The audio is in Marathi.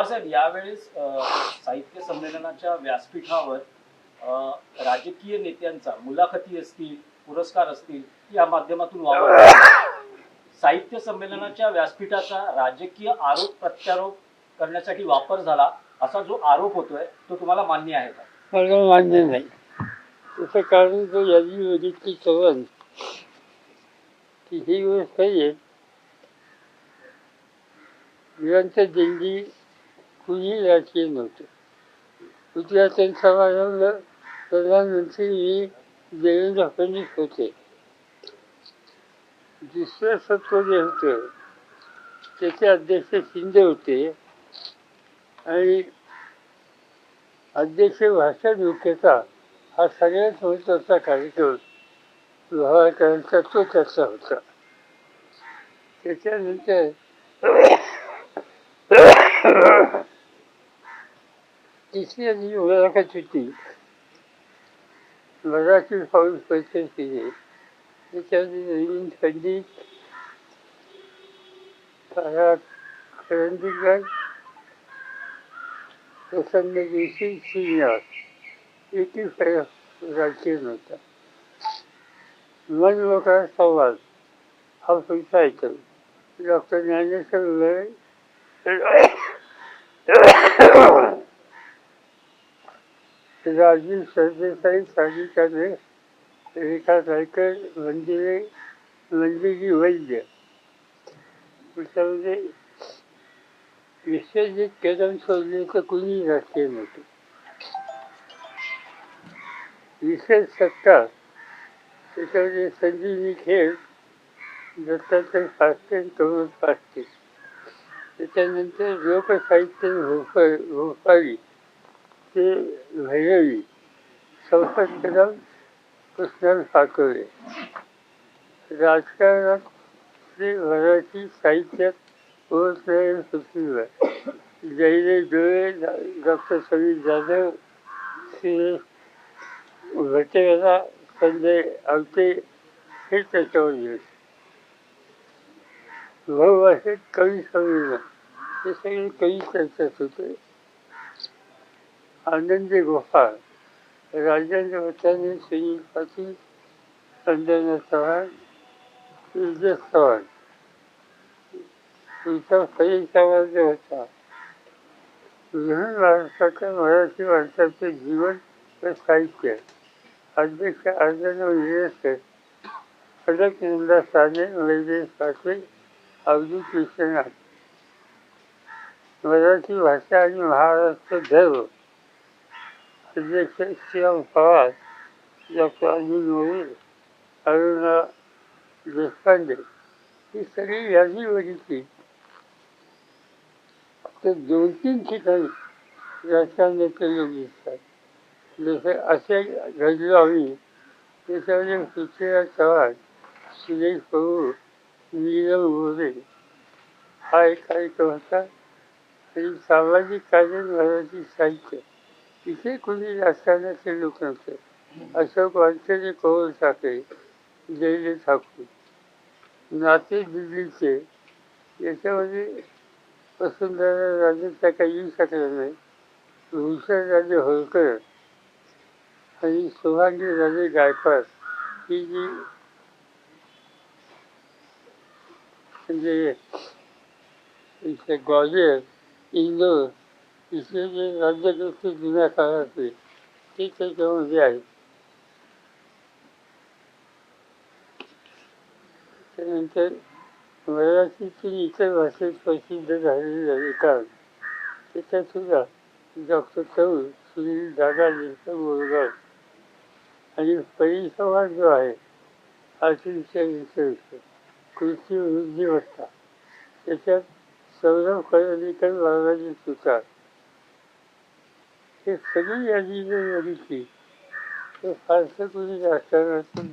पवारसाहेब यावेळेस साहित्य संमेलनाच्या व्यासपीठावर राजकीय नेत्यांचा मुलाखती असतील पुरस्कार असतील या माध्यमातून वापर साहित्य संमेलनाच्या व्यासपीठाचा राजकीय आरोप प्रत्यारोप करण्यासाठी वापर झाला असा जो आरोप होतोय तो तुम्हाला मान्य आहे का? मला मान्य नाही. त्याचं कारण जो यादी बघितली चव्हाण की ही गोष्ट आहे मुलांच्या दिल्ली कुणी राजकीय नव्हते गुजरातन समाजाला प्रधानमंत्री मी देवेंद्र फडणवीस होते दुसरं सत्व जे होतं त्याचे अध्यक्ष शिंदे होते. आणि अध्यक्ष भाषण डोक्याचा हा सगळ्यात महत्त्वाचा कार्यक्रम लोहारकरांचा तो त्याचा होता. त्याच्यानंतर तिसरी जी मुलाखत होती मराठी फाऊल परिचय केली त्याच्यामध्ये नवीन पंडित तारा करंदीकर प्रसन्न जोशी श्रीनिवास एकही राजकीय नव्हता मन मोकळा संवाद हा पुढचा ऐकल डॉक्टर ज्ञानेश्वर राजू सरदेसाई साधिकाने रेखा रायकर मंदिरे मंदिरी वैद्य. त्याच्यामध्ये विश्वजित कदम सोडले कुणी राष्ट्रीय नव्हते विशेष सत्ता त्याच्यामध्ये संजीवनी खेळ दत्तात्रय फास्टे कमल फास्टे त्याच्यानंतर लोकसाहित्य भोपा भोपाळी ते भैरवी संसद कदम कृष्णन फाकोरे राजकारणात श्री मराठी साहित्यात ओळखणारे पृथ्वीवर जयले डोळे डॉक्टर सवी जाधव श्री भटेला संजय आवटे हे त्याच्यावर येत. भाऊ असे कवी संमेलन हे सगळे कवी त्यांच्यात होते. आनंदी गोपाळ राजेंद्र भटाने सुनील पाटील संजना चव्हाण विजय चव्हाण तुमचा चव्हाण जो होता. म्हणून महाराष्ट्राच्या मराठी माणसाचे जीवन व साहित्य. अध्यक्ष अर्जन विजयकर खडक नंदा साने वैदेश पाटील अवधी कृष्णनाथ. मराठी भाषा आणि महाराष्ट्र धर्म अध्यक्ष श्रीराम पवार डॉक्टर अनिल मोरे अरुणा देशपांडे ही सगळी यादी बघितली तर दोन तीन ठिकाणी राजकारणाचे लोक दिसतात जसे असे घडलो आम्ही त्याच्यामध्ये पृथ्वीराज चव्हाण सुरेश प्रभू नीलम मोरे हा एक कार्यक्रम होता. आणि सामाजिक कार्य मराठी साहित्य. तिथे कोणी राजकारणाचे लोक नव्हते. अशोक वानखेडे कौल ठाकरे जयले ठाकूर. नाते दिल्लीचे याच्यामध्ये वसुंधरा राजेचा काही येऊ शकला नाही. भूषण राजे होळकर आणि सुभांगी राजे गायकवाड ही जी म्हणजे ग्वालियर इंदोर इथले जे राज्यकर्ते जुन्या काळातले ते त्याच्यामध्ये आहेत त्यानंतर मराठीतून इतर भाषेत प्रसिद्ध झालेले अधिकार त्याच्यात सुद्धा डॉक्टर कौल सुनील दादा लिंक बोरगाव आणि परिसंवाद जो आहे आर्टिफिशियल विशेष कृषी वृद्धिमत्ता त्याच्यात सौरभ करंदीकर बालाजी सुतार हे सगळी यादी जर बघितली तर फारसं कोणी राजकारणातून